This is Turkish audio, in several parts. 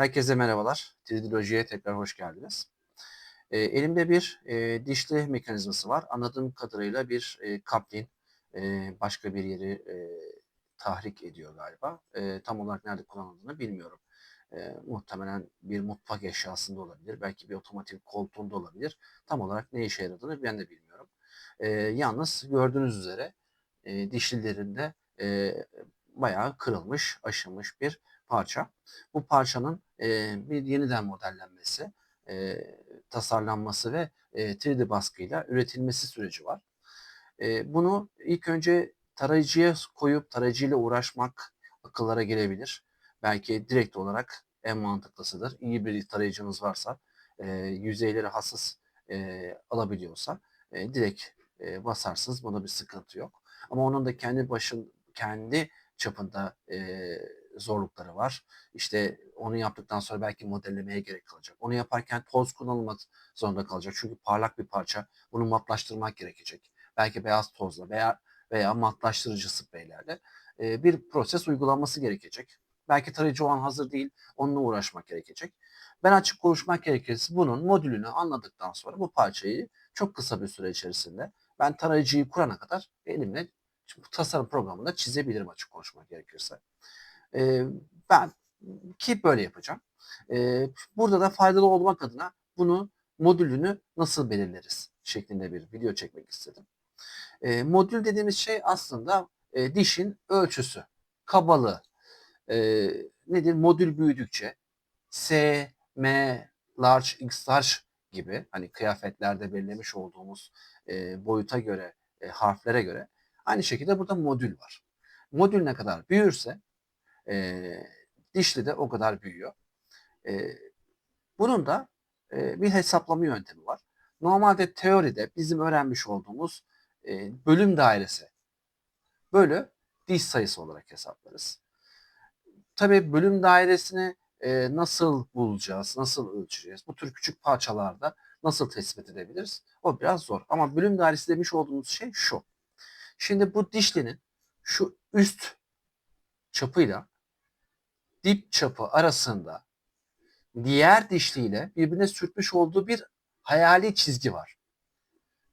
Herkese merhabalar. Tridilojiye tekrar hoş geldiniz. E, elimde bir e, dişli mekanizması var. Anladığım kadarıyla bir e, kaplin e, başka bir yeri e, tahrik ediyor galiba. E, tam olarak nerede kullanıldığını bilmiyorum. E, muhtemelen bir mutfak eşyasında olabilir. Belki bir otomotiv koltuğunda olabilir. Tam olarak ne işe yaradığını ben de bilmiyorum. E, yalnız gördüğünüz üzere e, dişlilerinde e, bayağı kırılmış, aşınmış bir parça. Bu parçanın e, bir yeniden modellenmesi, e, tasarlanması ve e, 3D baskıyla üretilmesi süreci var. E, bunu ilk önce tarayıcıya koyup tarayıcıyla uğraşmak akıllara gelebilir. Belki direkt olarak en mantıklısıdır. İyi bir tarayıcınız varsa, e, yüzeyleri hassas e, alabiliyorsa e, direkt e, basarsınız. Buna bir sıkıntı yok. Ama onun da kendi başın kendi çapında e, zorlukları var. İşte onu yaptıktan sonra belki modellemeye gerek kalacak. Onu yaparken toz kullanılmak zorunda kalacak. Çünkü parlak bir parça. Bunu matlaştırmak gerekecek. Belki beyaz tozla veya veya matlaştırıcı spreylerle e, bir proses uygulanması gerekecek. Belki tarayıcı o an hazır değil. Onunla uğraşmak gerekecek. Ben açık konuşmak gerekirse bunun modülünü anladıktan sonra bu parçayı çok kısa bir süre içerisinde ben tarayıcıyı kurana kadar elimle tasarım programında çizebilirim açık konuşmak gerekirse. E, ben ki böyle yapacağım. E, burada da faydalı olmak adına bunu modülünü nasıl belirleriz şeklinde bir video çekmek istedim. E, modül dediğimiz şey aslında e, dişin ölçüsü, kabalığı. E, nedir? Modül büyüdükçe S, M, large, X large gibi hani kıyafetlerde belirlemiş olduğumuz e, boyuta göre, e, harflere göre aynı şekilde burada modül var. Modül ne kadar büyürse e, dişli de o kadar büyüyor. E, bunun da e, bir hesaplama yöntemi var. Normalde teoride bizim öğrenmiş olduğumuz e, bölüm dairesi bölü diş sayısı olarak hesaplarız. Tabii bölüm dairesini e, nasıl bulacağız, nasıl ölçeceğiz? Bu tür küçük parçalarda nasıl tespit edebiliriz? O biraz zor. Ama bölüm dairesi demiş olduğumuz şey şu. Şimdi bu dişlinin şu üst çapıyla dip çapı arasında diğer dişliyle birbirine sürtmüş olduğu bir hayali çizgi var.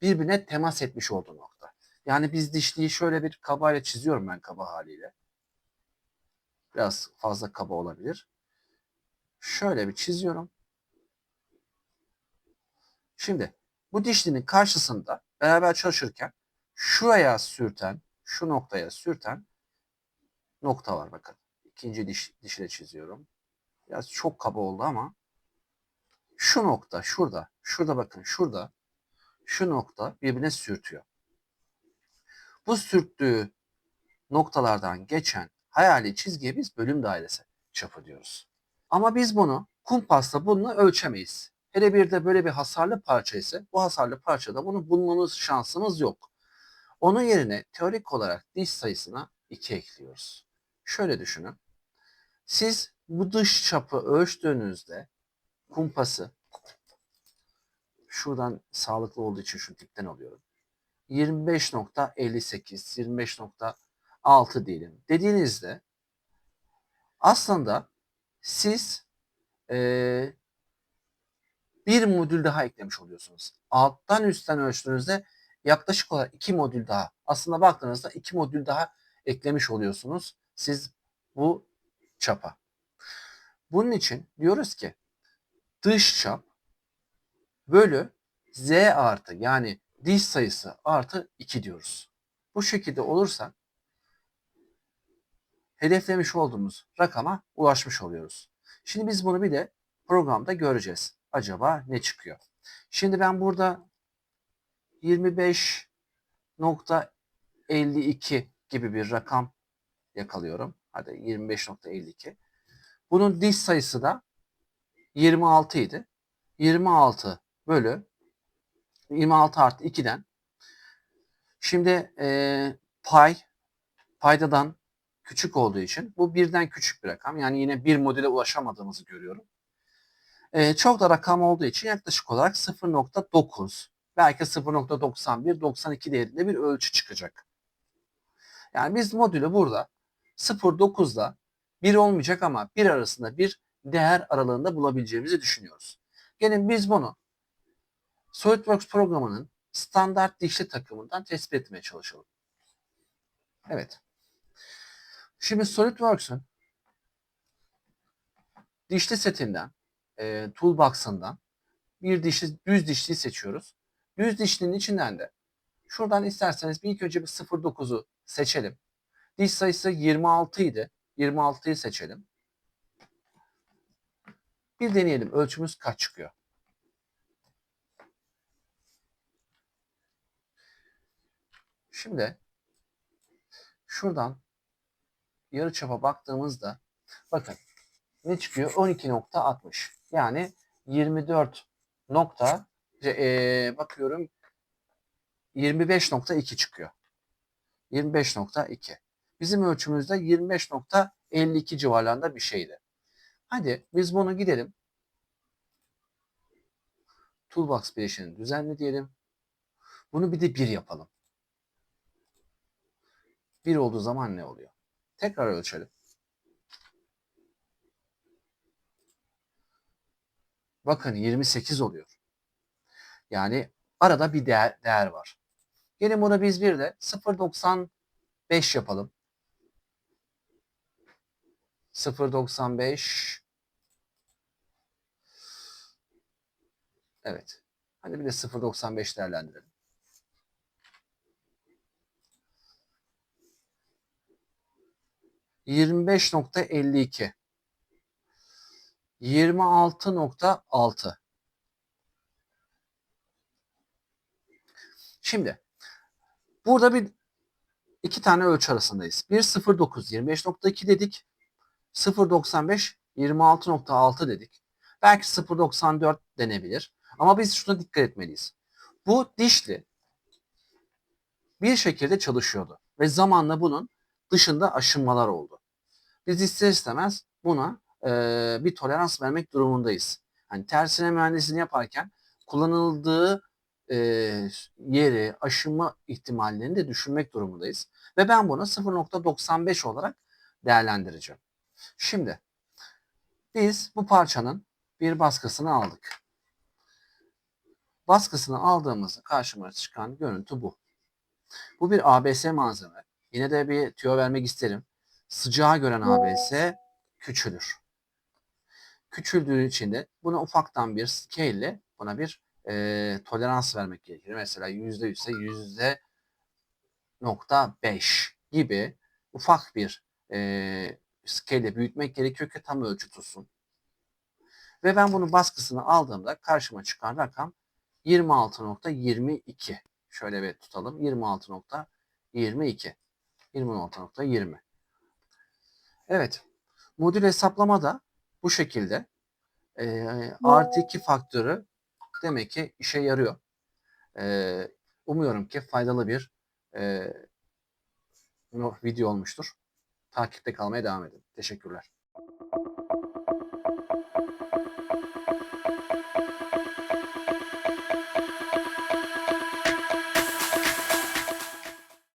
Birbirine temas etmiş olduğu nokta. Yani biz dişliyi şöyle bir kabayla çiziyorum ben kaba haliyle. Biraz fazla kaba olabilir. Şöyle bir çiziyorum. Şimdi bu dişlinin karşısında beraber çalışırken şuraya sürten, şu noktaya sürten nokta var bakın. İkinci diş, dişle çiziyorum. Biraz çok kaba oldu ama şu nokta şurada, şurada bakın şurada şu nokta birbirine sürtüyor. Bu sürttüğü noktalardan geçen hayali çizgiye biz bölüm dairesi çapı diyoruz. Ama biz bunu kumpasla bununla ölçemeyiz. Hele bir de böyle bir hasarlı parça ise bu hasarlı parçada bunu bulmamız şansımız yok. Onun yerine teorik olarak diş sayısına 2 ekliyoruz. Şöyle düşünün. Siz bu dış çapı ölçtüğünüzde kumpası şuradan sağlıklı olduğu için şu tipten alıyorum. 25.58, 25.6 diyelim dediğinizde aslında siz ee, bir modül daha eklemiş oluyorsunuz. Alttan üstten ölçtüğünüzde yaklaşık olarak iki modül daha. Aslında baktığınızda iki modül daha eklemiş oluyorsunuz siz bu çapa. Bunun için diyoruz ki dış çap bölü z artı yani diş sayısı artı 2 diyoruz. Bu şekilde olursa hedeflemiş olduğumuz rakama ulaşmış oluyoruz. Şimdi biz bunu bir de programda göreceğiz. Acaba ne çıkıyor? Şimdi ben burada 25.52 gibi bir rakam yakalıyorum. Hadi 25.52. Bunun diş sayısı da 26 idi. 26 bölü 26 artı 2'den şimdi e, pay paydadan küçük olduğu için bu birden küçük bir rakam. Yani yine bir modele ulaşamadığımızı görüyorum. E, çok da rakam olduğu için yaklaşık olarak 0.9 belki 0.91 92 değerinde bir ölçü çıkacak. Yani biz modülü burada 0.9'da 1 olmayacak ama 1 arasında bir değer aralığında bulabileceğimizi düşünüyoruz. Gelin biz bunu SolidWorks programının standart dişli takımından tespit etmeye çalışalım. Evet. Şimdi SolidWorks'un dişli setinden, e, toolbox'ından bir dişli, düz dişliyi seçiyoruz. Düz dişlinin içinden de şuradan isterseniz bir ilk önce bir 0.9'u seçelim. Diş sayısı 26 idi. 26'yı seçelim. Bir deneyelim. Ölçümüz kaç çıkıyor? Şimdi şuradan yarı çapa baktığımızda bakın ne çıkıyor? 12.60. Yani 24 nokta e, bakıyorum 25.2 çıkıyor. 25.2. Bizim ölçümüzde 25.52 civarlarında bir şeydi. Hadi biz bunu gidelim. Toolbox bileşini düzenle diyelim. Bunu bir de 1 yapalım. 1 olduğu zaman ne oluyor? Tekrar ölçelim. Bakın 28 oluyor. Yani arada bir değer, değer var. Gelin bunu biz bir de 0.95 yapalım. 0.95 Evet. Hadi bir de 0.95 değerlendirelim. Yirmi beş nokta elli iki. Yirmi altı nokta altı. Şimdi burada bir iki tane ölçü arasındayız. Bir 0.9 25.2 dedik. 0.95 26.6 dedik. Belki 0.94 denebilir. Ama biz şuna dikkat etmeliyiz. Bu dişli bir şekilde çalışıyordu. Ve zamanla bunun dışında aşınmalar oldu. Biz ister istemez buna e, bir tolerans vermek durumundayız. Hani tersine mühendisliğini yaparken kullanıldığı e, yeri, aşınma ihtimallerini de düşünmek durumundayız. Ve ben bunu 0.95 olarak değerlendireceğim. Şimdi biz bu parçanın bir baskısını aldık. Baskısını aldığımızda karşıma çıkan görüntü bu. Bu bir ABS malzeme. Yine de bir tüyo vermek isterim. Sıcağı gören ABS küçülür. Küçüldüğü için de buna ufaktan bir scale ile buna bir e, tolerans vermek gerekir. Mesela %100 ise yüzde nokta beş gibi ufak bir e, scale büyütmek gerekiyor ki tam ölçü tutsun. Ve ben bunun baskısını aldığımda karşıma çıkan rakam 26.22. Şöyle bir tutalım. 26.22. 26.20. Evet. Modül hesaplama da bu şekilde. E, artı 2 faktörü demek ki işe yarıyor. E, umuyorum ki faydalı bir e, video olmuştur. Takipte kalmaya devam edin. Teşekkürler.